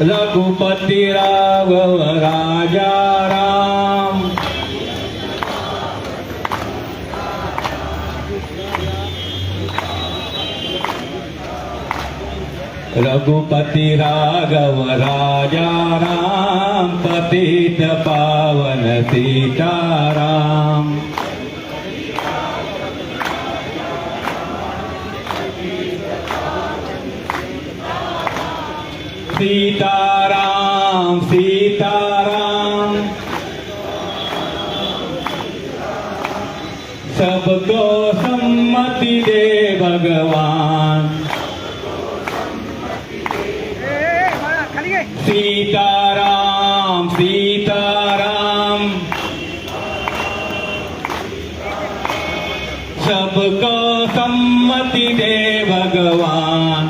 रघुपती राघव राजा राम। रघुपति राघव राजा राम पतित पावन सीताराम सीताराम सीताराम सबको सम्मति दे भगवान सीताराम सीताराम सबको सम्मति दे भगवान